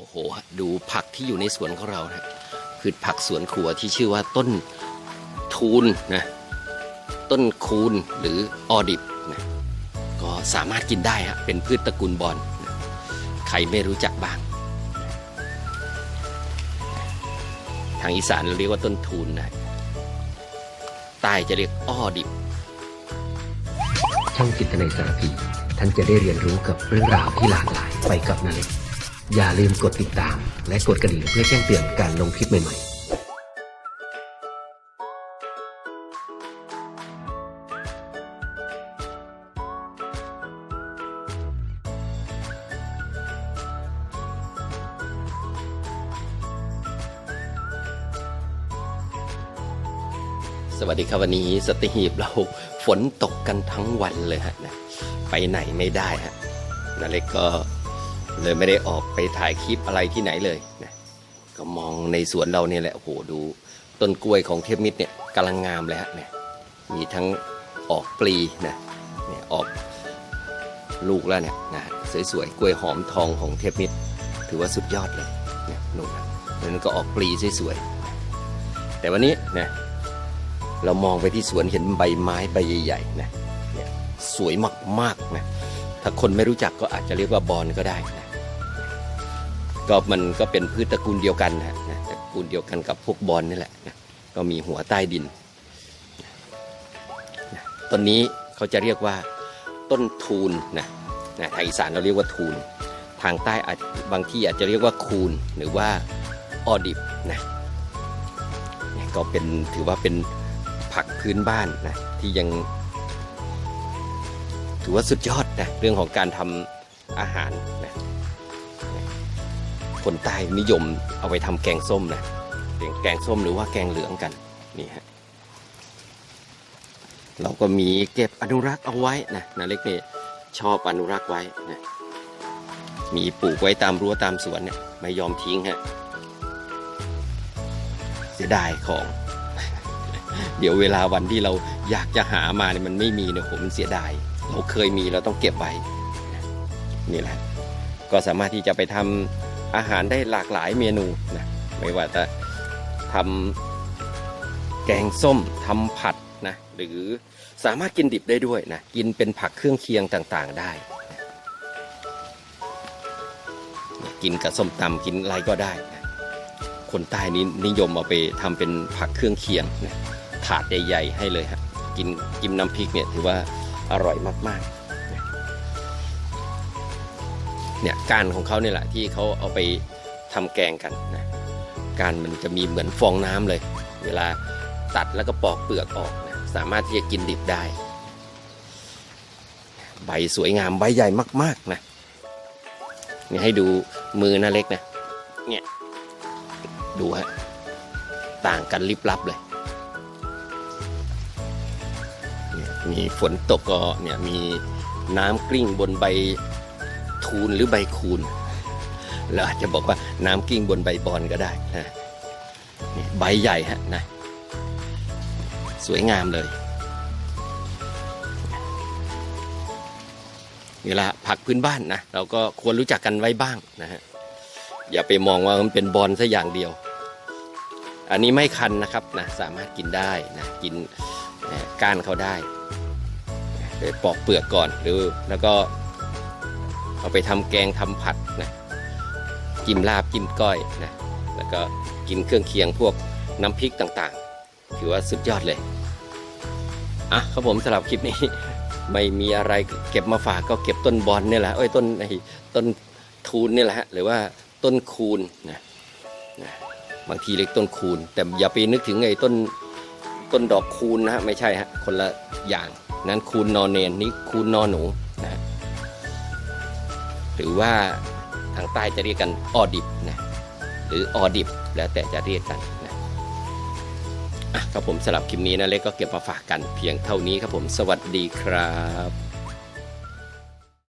โอ้โห ดูผักที่อยู่ในสวนของเรานะพืชผักสวนครัวที่ชื่อว่าต้นทูนนะ ต้นคูนหรือออดิบนะก็สามารถกินได้ฮะเป็นพืชตระกูลบอลนะใครไม่รู้จักบ้าง ทางอีสานเราเรียกว่าต้นทูนนะใต้จะเรียกอ้อดิบ ช่องจิตในสารพีท่านจะได้เรียนรู้กับเรื่องราวที่หลากหลายไปกับนาเล็ก อย่าลืมกดติดตาม และกดกระดิ่งเพื่อแจ้งเตือนการลงคลิปใหม่ๆสวัสดีครับวันนี้สติหีบเราฝนตกกันทั้งวันเลยฮะนะไปไหนไม่ได้ฮะนาเล็กก็ เลยไม่ได้ออกไปถ่ายคลิปอะไรที่ไหนเลยนะก็มองในสวนเราเนี่ยแหละโอ้โหดูต้นกล้วยของเทพมิตรเนี่ยกำลังงามเลยฮะเนี่ยมีทั้งออกปลีนะเนี่ยออกลูกแล้วเนี่ยนะสวยๆกล้วยหอมทองของเทพมิตร ถือว่าสุดยอดเลยเนี่ยนู่นนะนั่นก็ออกปลีสวยๆแต่วันนี้นะเรามองไปที่สวนเห็นใบไม้ใบใหญ่ๆนะเนี่ยสวยมากๆนะถ้าคนไม่รู้จักก็อาจจะเรียกว่าบอนก็ได้นะ ก็มันก็เป็นพืชตระกูลเดียวกันนะตระกูลเดียวกันกับพวกบอนนี่แหละนะก็มีหัวใต้ดินนะต้นนี้เขาจะเรียกว่าต้นทูนนะนะทางอีสานเราเรียกว่าทูนทางใต้อาจบางที่อาจจะเรียกว่าคูนหรือว่าออดิบนะก็เป็นถือว่าเป็นผักพื้นบ้านนะที่ยัง ถือว่าสุดยอดนะเรื่องของการทำอาหารนะ คนใต้นิยมเอาไปทำแกงส้มนะแกงส้มหรือว่าแกงเหลืองกันนี่ฮะเราก็มีเก็บอนุรักษ์เอาไว้นะนาเล็กเนี่ยชอบอนุรักษ์ไว้นะมีปลูกไว้ตามรั้วตามสวนเนี่ยไม่ยอมทิ้งฮะเสียดายของ เดี๋ยวเวลาวันที่เราอยากจะหามาเนี่ยมันไม่มีเนี่ยผมเสียดาย เราเคยมีเราต้องเก็บไว้นี่แหละ ก็สามารถที่จะไปทำ อาหารได้หลากหลายเมนูนะไม่ว่าจะทำแกงส้มทำผัดนะหรือสามารถกินดิบได้ด้วยนะกินเป็นผักเครื่องเคียงต่างๆได้นะกินกับส้มตำกินอะไรก็ได้นะคนใต้นี้นิยมเอาไปทำเป็นผักเครื่องเคียงนะถาดใหญ่ๆให้เลยฮะกินกินน้ำพริกเนี่ยถือว่าอร่อยมากๆ เนี่ยการของเขาเนี่ยแหละที่เขาเอาไปทำแกงกันนะการมันจะมีเหมือนฟองน้ำเลย เวลาตัดแล้วก็ปอกเปลือกออกนะสามารถที่จะกินดิบได้ ใบสวยงามใบใหญ่มากๆนะนี่ให้ดูมือนาเล็กนะเนี่ยดูฮะต่างกันลิบลับเลยเนี่ยมีฝนตกก็เนี่ยมีน้ำกลิ้งบนใบ ทูนหรือใบคูนเราอาจจะบอกว่าน้ำกิ้งบนใบบอนก็ได้นะใบใหญ่ฮะนะสวยงามเลย นี่ละผักพื้นบ้านนะเราก็ควรรู้จักกันไว้บ้างนะฮะอย่าไปมองว่ามันเป็นบอลซะอย่างเดียว อันนี้ไม่คันนะครับนะสามารถกินได้นะกินก้านเขาได้ไปปอกเปลือกก่อนหรือแล้วก็ เอาไปทำแกงทำผัดนะกิมลาบกิมก้อยนะแล้วก็กินเครื่องเคียงพวกน้ำพริกต่างๆ ถือว่าสุดยอดเลยอะครับผมสำหรับคลิปนี้ไม่มีอะไรเก็บมาฝากก็เก็บต้นบอลเนี่ยแหละเอ้ยต้นไอ้ต้นทูนเนี่ยแหละฮะหรือว่าต้นคูนนะนะบางทีเรียกต้นคูน แต่อย่าไปนึกถึงไอ้ต้นต้นดอกคูณนะฮะไม่ใช่ฮะคนละอย่างนั้นคูณนอนเนนนี่คูณนอนหนู หรือว่าทางใต้จะเรียกกันออดิบนะหรือออดิบแล้วแต่จะเรียกกันนะอะครับผมสำหรับคลิปนี้นะเล็กก็เก็บมาฝากกันเพียงเท่านี้ครับผมสวัสดีครับ